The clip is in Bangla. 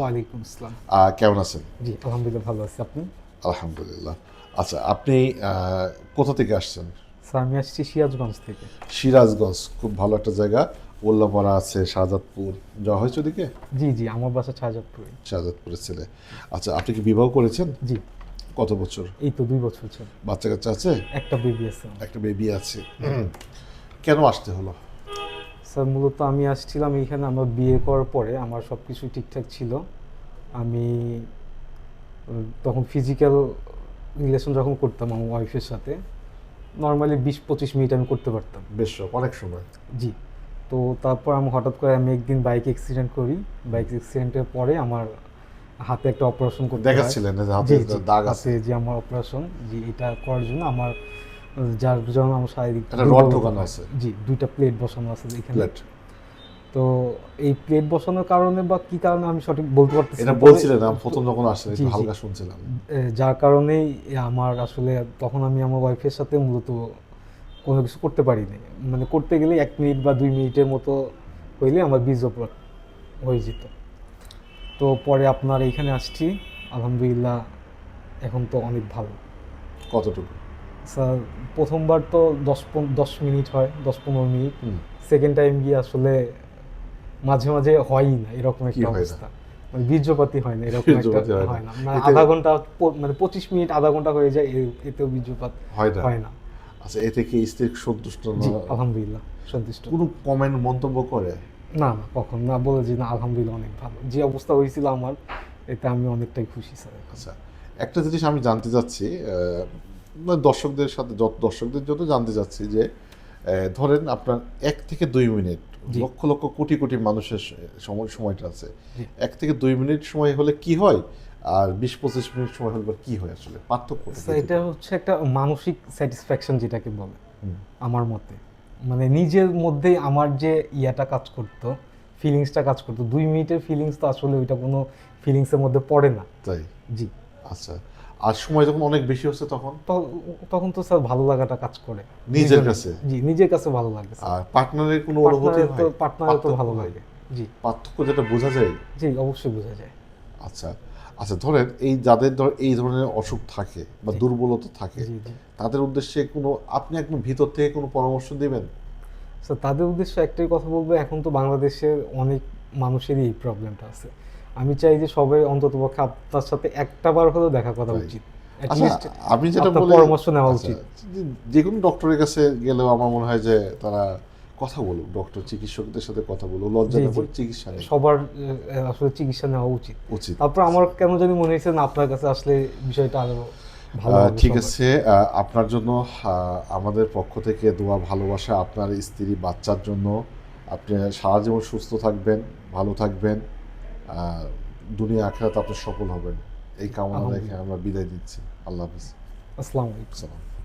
ওয়ালাইকুম আসসালাম। কেমন আছেন? জি আলহামদুলিল্লাহ ভালো আছি। আপনি? আলহামদুলিল্লাহ। আচ্ছা আপনি কোথা থেকে আসছেন? স্যার আমি আসছি সিরাজগঞ্জ থেকে। সিরাজগঞ্জ খুব ভালো একটা জায়গা। উল্লাপাড়া আছে শাহজাদপুর। যাওয়া হয়েছে ওদিকে? জি জি আমার বাসা শাহজাদপুরে। শাহজাদপুরের ছেলে। আচ্ছা আপনি কি বিবাহ করেছেন? জি। কত বছর? এই তো দুই বছর ছিল বাচ্চা কাচ্চা আছে? একটা বেবি আছে একটা বেবি আছে। কেন আসতে হলো? স্যার মূলত আমি আসছিলাম এইখানে আমার বিয়ে করার পরে আমার সব কিছু ঠিকঠাক ছিল। আমি তখন ফিজিক্যাল রিলেশন যখন করতাম আমার ওয়াইফের সাথে নর্মালি বিশ পঁচিশ মিনিট আমি করতে পারতাম। বেশ অনেক সময়। জি। তো তারপর আমি হঠাৎ করে আমি একদিন বাইক অ্যাক্সিডেন্ট করি। বাইক অ্যাক্সিডেন্টের পরে আমার হাতে একটা অপারেশন করতে দেখাচ্ছিলেন যে দাগ আছে। যে আমার অপারেশন জি এটা করার জন্য আমার যার জন্য আমার শারীরিক রড ঢোকানো আছে। জি দুইটা প্লেট বসানো আছে এখানে। প্লেট তো এই প্লেট বসানোর কারণে বা কি কারণে আমি সঠিক বলতে পারতেছি এটা। বলছিলেন আমি প্রথম যখন একটু হালকা শুনছিলাম। যার কারণেই আমার আসলে তখন আমি আমার ওয়াইফের সাথে মূলত কোনো কিছু করতে পারিনি। মানে করতে গেলে এক মিনিট বা দুই মিনিটের মতো হইলে আমার বীর্যপাত হয়ে যেত। তো পরে আপনার এইখানে আসছি আলহামদুলিল্লাহ এখন তো অনেক ভালো। কতটুকু? স্যার প্রথমবার তো দশ দশ মিনিট হয় দশ পনেরো মিনিট। সেকেন্ড টাইম গিয়ে আসলে মাঝে মাঝে হয়ই না এরকম একটা অবস্থা। মানে বীর্যপাতি হয় না এরকম একটা হয় না। মানে আধা ঘণ্টা মানে পঁচিশ মিনিট আধা ঘণ্টা হয়ে যায় এতেও বীর্যপাত হয় না। আচ্ছা এতে কি স্ত্রী সন্তুষ্ট না? আলহামদুলিল্লাহ সন্তুষ্ট। কোনো কমেন্ট মন্তব্য করে? না না কখন না। বলে যে না আলহামদুলিল্লাহ অনেক ভালো। যে অবস্থা হয়েছিল আমার এতে আমি অনেকটাই খুশি স্যার। আচ্ছা একটা জিনিস আমি জানতে চাচ্ছি দর্শকদের সাথে যত দর্শকদের জন্য জানতে চাচ্ছি যে ধরেন আপনার এক থেকে দুই মিনিট লক্ষ লক্ষ কোটি কোটি মানুষের সময় সময়টা আছে। এক থেকে দুই মিনিট সময় হলে কি হয়? আর বিশ পঁচিশ মিনিট সময় হলে কি হয় আসলে? পার্থক্য এটা হচ্ছে একটা মানসিক স্যাটিসফ্যাকশন যেটাকে বলে। আমার মতে। মানে নিজের মধ্যে আমার যে ইয়াটা কাজ করতো ফিলিংসটা কাজ করতো দুই মিনিটের ফিলিংস তো আসলে ওইটা কোনো ফিলিংসের মধ্যে পড়ে না। তাই? জি। আচ্ছা। আর সময় যখন অনেক বেশি হচ্ছে তখন? তখন তো স্যার ভালো লাগাটা কাজ করে। নিজের কাছে? জি নিজের কাছে ভালো লাগে আর পার্টনারের কোনো অনুভূতি হয়? পার্টনারের তো ভালো লাগে জি। পার্থক্য যেটা বোঝা যায়? জি অবশ্যই বোঝা যায়। আচ্ছা আচ্ছা ধরেন এই যাদের ধর এই ধরনের অসুখ থাকে বা দুর্বলতা থাকে জি জি। তাদের উদ্দেশ্যে কোনো আপনি একদম ভিতর থেকে কোনো পরামর্শ দিবেন? স্যার তাদের উদ্দেশ্যে একটাই কথা বলব এখন তো বাংলাদেশের অনেক মানুষেরই এই প্রবলেমটা আছে। আমি চাই যে সবাই অন্তত পক্ষে আপনার সাথে একটা বার হলেও দেখা করা উচিত। At আচ্ছা আমি যেটা বলি পরামর্শ নেওয়া আচ্ছা, উচিত। যে- কোনো ডক্টরের কাছে গেলেও আমার মনে হয় যে তারা কথা বলুক ডক্টর চিকিৎসকদের সাথে কথা বলুক লজ্জা না করে চিকিৎসা নেই সবার আসলে চিকিৎসা নেওয়া উচিত। উচিত। তারপর আমার কেন জানি মনে হয়েছে না আপনার কাছে আসলে বিষয়টা আরও ঠিক আছে আপনার জন্য আমাদের পক্ষ থেকে দোয়া ভালোবাসা আপনার স্ত্রী বাচ্চার জন্য। আপনি সারা জীবন সুস্থ থাকবেন ভালো থাকবেন দুনিয়া আখেরাতে আপনি সফল হবেন। এই কামনা রেখে আমরা বিদায় দিচ্ছি আল্লাহ হাফিজ। আসসালামু আলাইকুম।